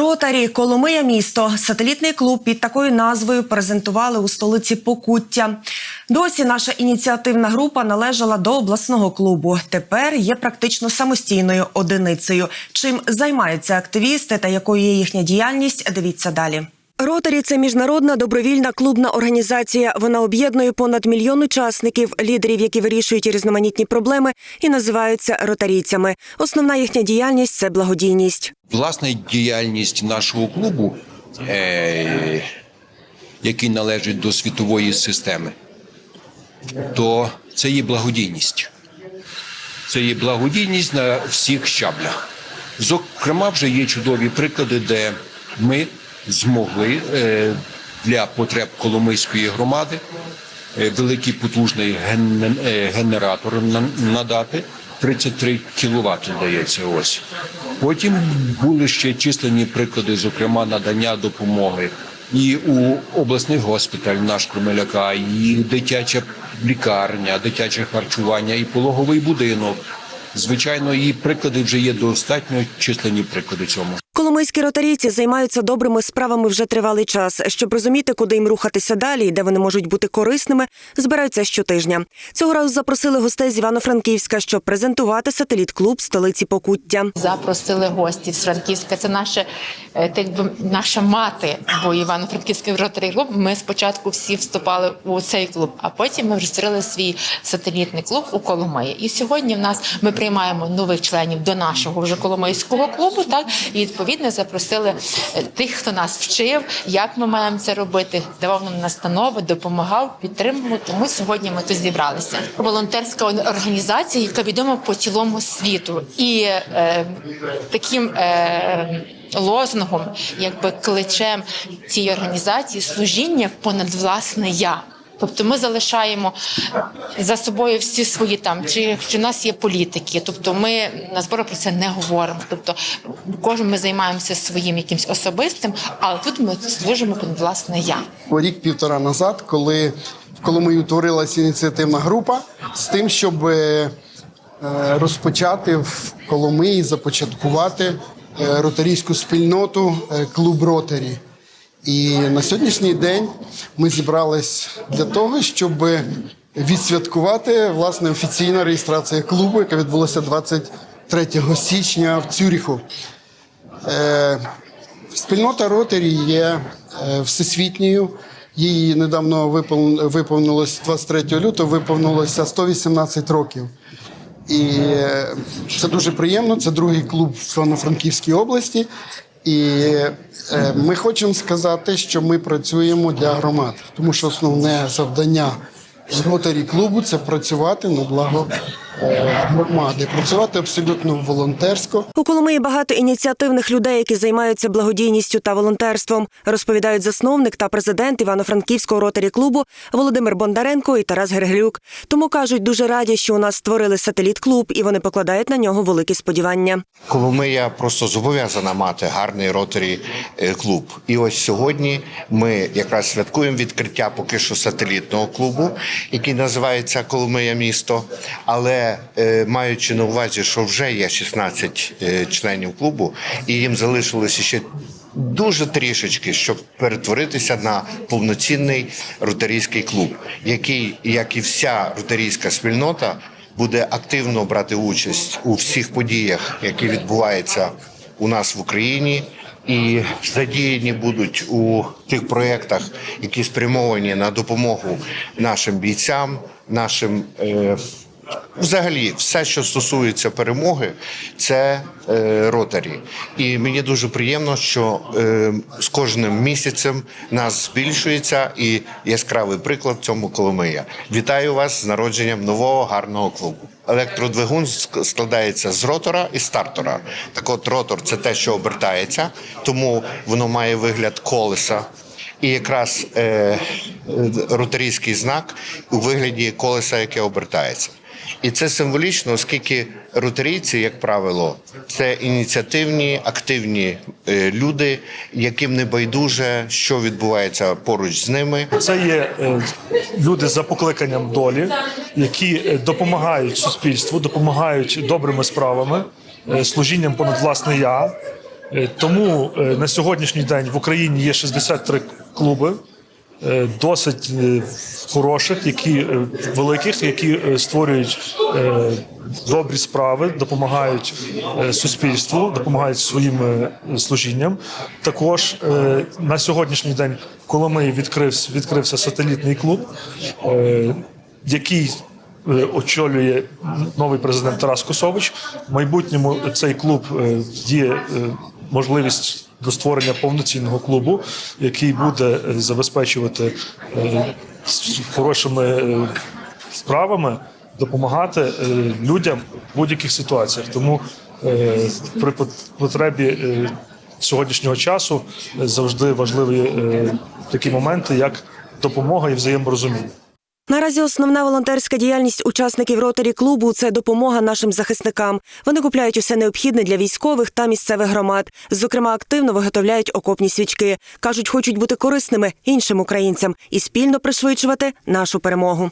Ротарі Коломия місто. Сателітний клуб під такою назвою презентували у столиці Покуття. Досі наша ініціативна група належала до обласного клубу. Тепер є практично самостійною одиницею. Чим займаються активісти та якою є їхня діяльність? Дивіться далі. Ротарі це міжнародна добровільна клубна організація. Вона об'єднує понад мільйон учасників, лідерів, які вирішують різноманітні проблеми і називаються ротарійцями. Основна їхня діяльність це благодійність. Власне, діяльність нашого клубу, е- який належить до світової системи, то це є благодійність. Це є благодійність на всіх щаблях. Зокрема, вже є чудові приклади, де ми змогли е, для потреб Коломийської громади е, великий потужний е, генератор на- надати. 33 кВт, здається, ось. Потім були ще численні приклади, зокрема, надання допомоги і у обласний госпіталь наш Кромеляка, і дитяча лікарня, дитяче харчування, і пологовий будинок. Звичайно, і приклади вже є достатньо численні приклади цьому. Коломийські ротарійці займаються добрими справами вже тривалий час. Щоб розуміти, куди їм рухатися далі і де вони можуть бути корисними, збираються щотижня. Цього разу запросили гостей з Івано-Франківська, щоб презентувати сателіт клуб столиці Покуття. Запросили гості з Франківська. Це наша, е, так би, наша мати, бо Івано-Франківський ротарий клуб. Ми спочатку всі вступали у цей клуб, а потім ми вже створили свій сателітний клуб у Коломиї. І сьогодні в нас ми приймаємо нових членів до нашого вже Коломийського клубу. Так і відповідно запросили е, тих, хто нас вчив, як ми маємо це робити, давав нам настанови, допомагав, підтримував. Тому сьогодні ми тут зібралися. Волонтерська організація, яка відома по цілому світу, і е, таким е, лозунгом, якби кличем цієї організації служіння понад власне я. Тобто ми залишаємо за собою всі свої там, чи, чи в нас є політики. Тобто ми на зборах про це не говоримо. Тобто кожен ми займаємося своїм якимось особистим, але тут ми служимо власне я. рік-півтора назад, коли в Коломиї утворилася ініціативна група з тим, щоб е, розпочати в Коломиї, започаткувати е, ротарійську спільноту е, клуб Ротарі. І на сьогоднішній день ми зібрались для того, щоб відсвяткувати власне офіційна реєстрація клубу, яка відбулася 23 січня в Цюріху. Е, Спільнота Ротарі є е, всесвітньою. Їй недавно випов- виповнилось 23 лютого, виповнилося 118 років. І е, це дуже приємно. Це другий клуб в Івано-Франківській області. І е, ми хочемо сказати, що ми працюємо для громад, тому що основне завдання ротарі клубу це працювати на благо громади, працювати абсолютно волонтерсько. У Коломиї багато ініціативних людей, які займаються благодійністю та волонтерством, розповідають засновник та президент Івано-Франківського ротарі клубу Володимир Бондаренко і Тарас Гергелюк. Тому кажуть, дуже раді, що у нас створили сателіт клуб, і вони покладають на нього великі сподівання. Коломия просто зобов'язана мати гарний ротарі е, клуб. І ось сьогодні ми якраз святкуємо відкриття поки що сателітного клубу, який називається Коломия місто. Але е, маючи на увазі, що вже є 16 е, членів клубу, і їм залишилося ще. Дуже трішечки, щоб перетворитися на повноцінний ротарійський клуб, який, як і вся ротарійська спільнота, буде активно брати участь у всіх подіях, які відбуваються у нас в Україні, і задіяні будуть у тих проєктах, які спрямовані на допомогу нашим бійцям, нашим. Е- Взагалі, все, що стосується перемоги, це е, ротарі. І мені дуже приємно, що е, з кожним місяцем нас збільшується, і яскравий приклад цьому Коломия. Вітаю вас з народженням нового гарного клубу. Електродвигун складається з ротора і стартора. Так от ротор це те, що обертається, тому воно має вигляд колеса. І якраз е, е, ротарійський знак у вигляді колеса, яке обертається. І це символічно, оскільки ротарійці, як правило, це ініціативні, активні е, люди, яким не байдуже, що відбувається поруч з ними. Це є е, люди за покликанням долі, які е, допомагають суспільству, допомагають добрими справами, служінням понад власне я. Тому на сьогоднішній день в Україні є 63 клуби. Е, Досить е, хороших, які е, великих, які створюють добрі справи, допомагають суспільству, допомагають своїм служінням. Також на сьогоднішній день Коломиї відкрився, відкрився сателітний клуб, який очолює новий президент Тарас Косович. В майбутньому цей клуб є можливість до створення повноцінного клубу, який буде е, забезпечувати е, хорошими е, справами, допомагати людям в будь-яких ситуаціях. Тому при пот- потребі сьогоднішнього часу завжди важливі такі моменти, як допомога і взаєморозуміння. Наразі основна волонтерська діяльність учасників ротарі клубу це допомога нашим захисникам. Вони купляють усе необхідне для військових та місцевих громад. Зокрема, активно виготовляють окопні свічки. кажуть, хочуть бути корисними іншим українцям і спільно пришвидшувати нашу перемогу.